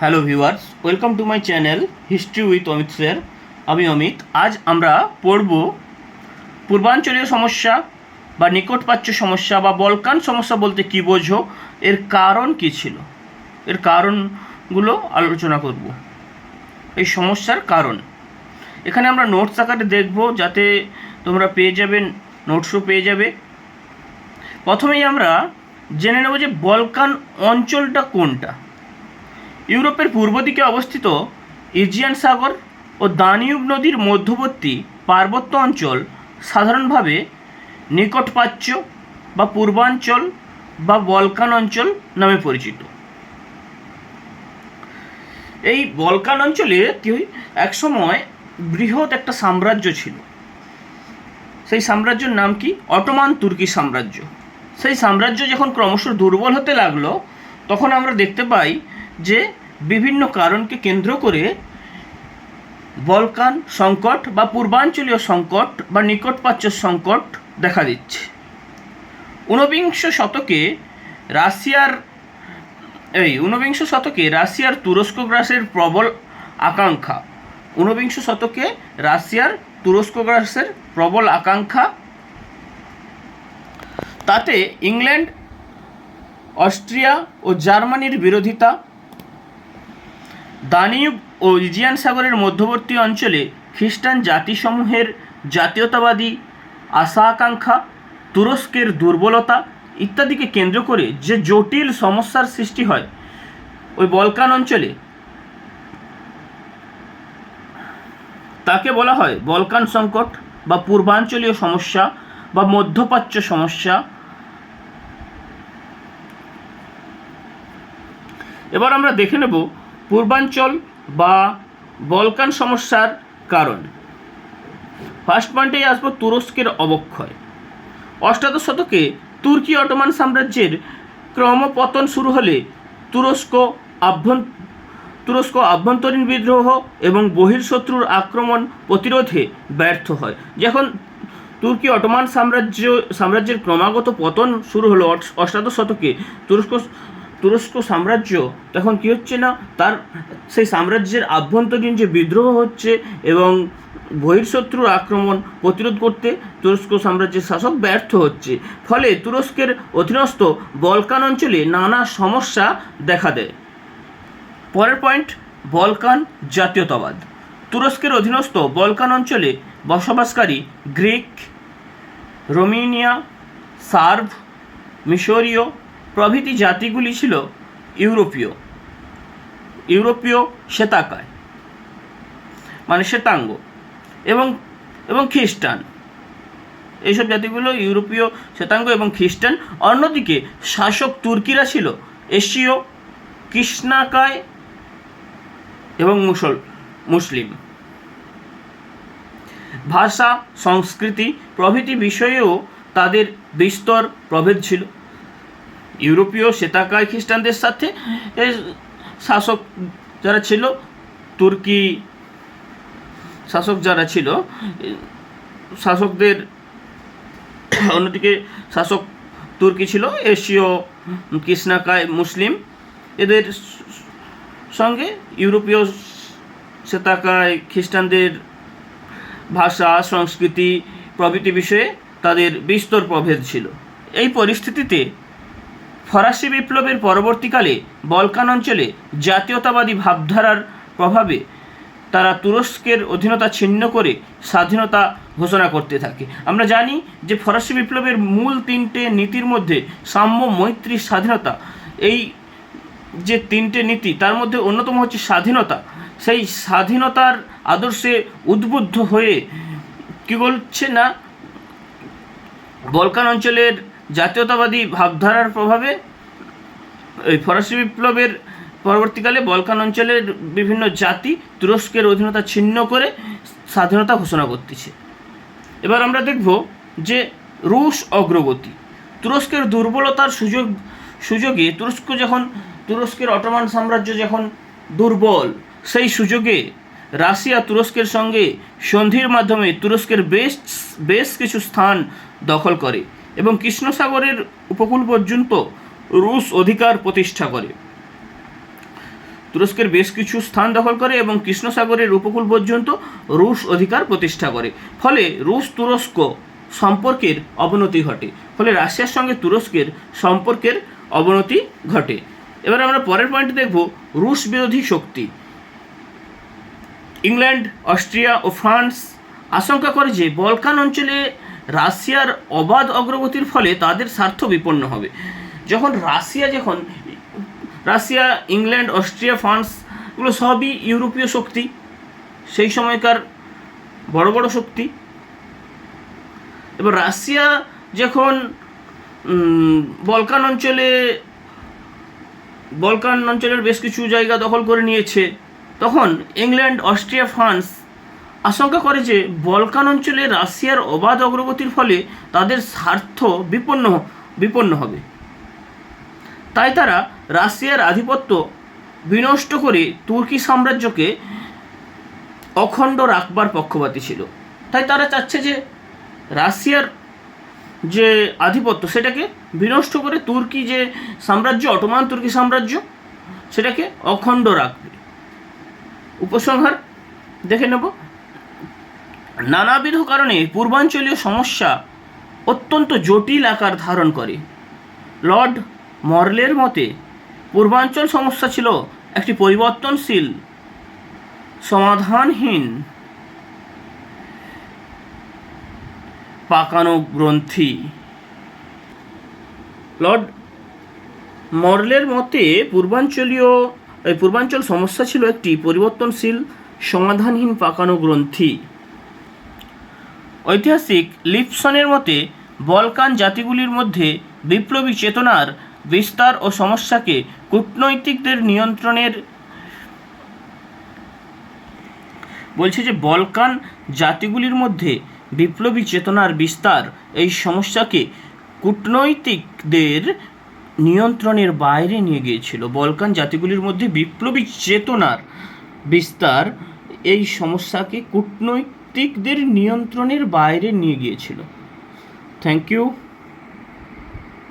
Hello viewers welcome to my channel history with Amit sir আমি অমিত। আজ আমরা পড়ব পূর্বাঞ্চলীয় সমস্যা বা নিকটপ্রাচ্য সমস্যা বা বলকান সমস্যা বলতে কী বোঝো, এর কারণ কী ছিল? এর কারণগুলো আলোচনা করব। এই সমস্যার কারণ। এখানে আমরা নোটস আকারে দেখব যাতে তোমরা পেয়ে যাবে নোটসও পেয়ে যাবে। প্রথমেই আমরা জেনে নেব যে বলকান অঞ্চলটা কোনটা। ইউরোপের পূর্ব দিকে অবস্থিত ইজিয়ান সাগর ও দানিউব নদীর মধ্যবর্তী পার্বত্য অঞ্চল সাধারণভাবে নিকটপ্রাচ্য বা পূর্বাঞ্চল বা বলকান অঞ্চল নামে পরিচিত। এই বলকান অঞ্চলে কি একসময় বৃহৎ একটা সাম্রাজ্য ছিল। সেই সাম্রাজ্যের নাম কি? অটোমান তুর্কি সাম্রাজ্য। সেই সাম্রাজ্য যখন ক্রমশ দুর্বল হতে লাগল, তখন আমরা দেখতে পাই যে বিভিন্ন কারণকে কেন্দ্র করে বলকান সংকট বা পূর্বাঞ্চলীয় সংকট বা নিকটপ্রাচ্য সংকট দেখা দিচ্ছে। ঊনবিংশ শতকে রাশিয়ার, এই ঊনবিংশ শতকে রাশিয়ার তুরস্ক গ্রাসের প্রবল আকাঙ্ক্ষা। ঊনবিংশ শতকে রাশিয়ার তুরস্ক গ্রাসের প্রবল আকাঙ্ক্ষা। তাতে ইংল্যান্ড, অস্ট্রিয়া ও জার্মানির বিরোধিতা দানিউব ও ইজিয়ান সাগরের মধ্যবর্তী অঞ্চলে খ্রিস্টান জাতিসমূহের জাতীয়তাবাদী আশা আকাঙ্ক্ষা তুরস্কের দুর্বলতা ইত্যাদিকে কেন্দ্র করে যে জটিল সমস্যার সৃষ্টি হয় ওই বলকান অঞ্চলে, তাকে বলা হয় বলকান সংকট বা পূর্বাঞ্চলীয় সমস্যা বা মধ্যপ্রাচ্য সমস্যা। এবার আমরা দেখে নেব পূর্বাঞ্চল বা বলকান সমস্যার কারণ। ফার্স্ট পয়েন্টেই আসব তুরস্কের অবক্ষয়। অষ্টাদশ শতকে তুর্কি অটোমান সাম্রাজ্যের ক্রমপতন শুরু হলে তুরস্ক আভ্যন তুরস্ক আভ্যন্তরীণ বিদ্রোহ এবং বহির্শত্রুর আক্রমণ প্রতিরোধে ব্যর্থ হয়। যখন তুর্কি অটোমান সাম্রাজ্য সাম্রাজ্যের ক্রমাগত পতন শুরু হলো অষ্টাদশ শতকে, তুরস্ক তুরস্ক সাম্রাজ্য, তখন কী হচ্ছে না? তার সেই সাম্রাজ্যের আভ্যন্তরীণ যে বিদ্রোহ হচ্ছে এবং বহির্শত্রুর আক্রমণ প্রতিরোধ করতে তুরস্ক সাম্রাজ্যের শাসক ব্যর্থ হচ্ছে। ফলে তুরস্কের অধীনস্থ বলকান অঞ্চলে নানা সমস্যা দেখা দেয়। পরের পয়েন্ট, বলকান জাতীয়তাবাদ। তুরস্কের অধীনস্থ বলকান অঞ্চলে বসবাসকারী গ্রিক, রোমেনিয়া সার্ভ মিশরীয় প্রভৃতি জাতিগুলি ছিল ইউরোপীয়। ইউরোপীয় শ্বেতাকায় মানে শ্বেতাঙ্গ এবং এবং খ্রিস্টান। এইসব জাতিগুলো ইউরোপীয়, শ্বেতাঙ্গ এবং খ্রিস্টান। অন্যদিকে শাসক তুর্কিরা ছিল এশীয় কৃষ্ণাকায় এবং মুসল, মুসলিম। ভাষা, সংস্কৃতি প্রভৃতি বিষয়েও তাদের বিস্তর প্রভেদ ছিল। ইউরোপীয় শ্বেতাকায় খ্রিস্টানদের সাথে শাসক যারা ছিল, তুর্কি শাসক যারা ছিল, শাসকদের অন্যদিকে শাসক তুর্কি ছিল, এশীয় কৃষ্ণাকায় মুসলিম। এদের সঙ্গে ইউরোপীয় শ্বেতাকায় খ্রিস্টানদের ভাষা, সংস্কৃতি, প্রভৃতি বিষয়ে তাদের বিস্তর প্রভেদ ছিল। এই পরিস্থিতিতে ফরাসি বিপ্লবের পরবর্তীকালে বলকান অঞ্চলে জাতীয়তাবাদী ভাবধারার প্রভাবে তারা তুরস্কের অধীনতা ছিন্ন করে স্বাধীনতা ঘোষণা করতে থাকে। আমরা জানি যে ফরাসি বিপ্লবের মূল তিনটে নীতির মধ্যে সাম্য, মৈত্রী, স্বাধীনতা। এই যে তিনটে নীতি, তার মধ্যে অন্যতম হচ্ছে স্বাধীনতা। সেই স্বাধীনতার আদর্শে উদ্বুদ্ধ হয়ে কী বলছে না? বলকান অঞ্চলের জাতীয়তাবাদী ভাবধারার প্রভাবে এই ফরাসি বিপ্লবের পরবর্তীকালে বলকান অঞ্চলের বিভিন্ন জাতি তুরস্কের অধীনতা ছিন্ন করে স্বাধীনতা ঘোষণা করতেছে। এবার আমরা দেখব যে রুশ অগ্রগতি। তুরস্কের দুর্বলতার সুযোগ, সুযোগে তুরস্ক যখন, তুরস্কের অটোমান সাম্রাজ্য যখন দুর্বল, সেই সুযোগে রাশিয়া তুরস্কের সঙ্গে সন্ধির মাধ্যমে তুরস্কের বেশ বেশ কিছু স্থান দখল করে। এবং কৃষ্ণসাগরের উপকূল পর্যন্ত রুশ অধিকার প্রতিষ্ঠা করে। তুরস্কের বেশ কিছু স্থান দখল করে এবং কৃষ্ণ সাগরের উপকূল পর্যন্ত রুশ অধিকার প্রতিষ্ঠা করে। ফলে রুশ তুরস্ক সম্পর্কের অবনতি ঘটে। ফলে রাশিয়ার সঙ্গে তুরস্কের সম্পর্কের অবনতি ঘটে। এবার আমরা পরের পয়েন্ট দেখব রুশ বিরোধী শক্তি। ইংল্যান্ড, অস্ট্রিয়া ও ফ্রান্স আশঙ্কা করে যে বলকান অঞ্চলে রাশিয়ার অবাধ অগ্রগতির ফলে তাদের স্বার্থ বিপন্ন হবে। যখন রাশিয়া যখন রাশিয়া, ইংল্যান্ড, অস্ট্রিয়া, ফ্রান্স এগুলো সবই ইউরোপীয় শক্তি, সেই সময়কার বড় বড় শক্তি। এবার রাশিয়া যখন বলকান অঞ্চলে, বলকান অঞ্চলের বেশ কিছু জায়গা দখল করে নিয়েছে, তখন ইংল্যান্ড, অস্ট্রিয়া, ফ্রান্স আশঙ্কা করে যে বলকান অঞ্চলে রাশিয়ার অবাধ অগ্রগতির ফলে তাদের স্বার্থ বিপন্ন বিপন্ন হবে। তাই তারা রাশিয়ার আধিপত্য বিনষ্ট করে তুর্কি সাম্রাজ্যকে অখণ্ড রাখবার পক্ষপাতী ছিল। তাই তারা চাচ্ছে যে রাশিয়ার যে আধিপত্য সেটাকে বিনষ্ট করে তুর্কি যে সাম্রাজ্য, অটোমান তুর্কি সাম্রাজ্য, সেটাকে অখণ্ড রাখবে। উপসংহার দেখে নেব। নানাবিধ কারণে পূর্বাঞ্চলীয় সমস্যা অত্যন্ত জটিল আকার ধারণ করে। লর্ড মর্লের মতে, পূর্বাঞ্চল সমস্যা ছিল একটি পরিবর্তনশীল, সমাধানহীন, পাকানো গ্রন্থি। লর্ড মর্লের মতে, পূর্বাঞ্চলীয় পূর্বাঞ্চল সমস্যা ছিল একটি পরিবর্তনশীল, সমাধানহীন, পাকানো গ্রন্থি। ঐতিহাসিক লিপসনের মতে, বলকান জাতিগুলির মধ্যে বিপ্লবী চেতনার বিস্তার ও সমস্যাকে কূটনৈতিকদের নিয়ন্ত্রণের বলছে যে, বলকান জাতিগুলির মধ্যে বিপ্লবী চেতনার বিস্তার এই সমস্যাকে কূটনৈতিকদের নিয়ন্ত্রণের বাইরে নিয়ে গিয়েছিল। বলকান জাতিগুলির মধ্যে বিপ্লবী চেতনার বিস্তার এই সমস্যাকে কূটনৈতিকদের নিয়ন্ত্রণের বাইরে নিয়ে গিয়েছিল। Thank you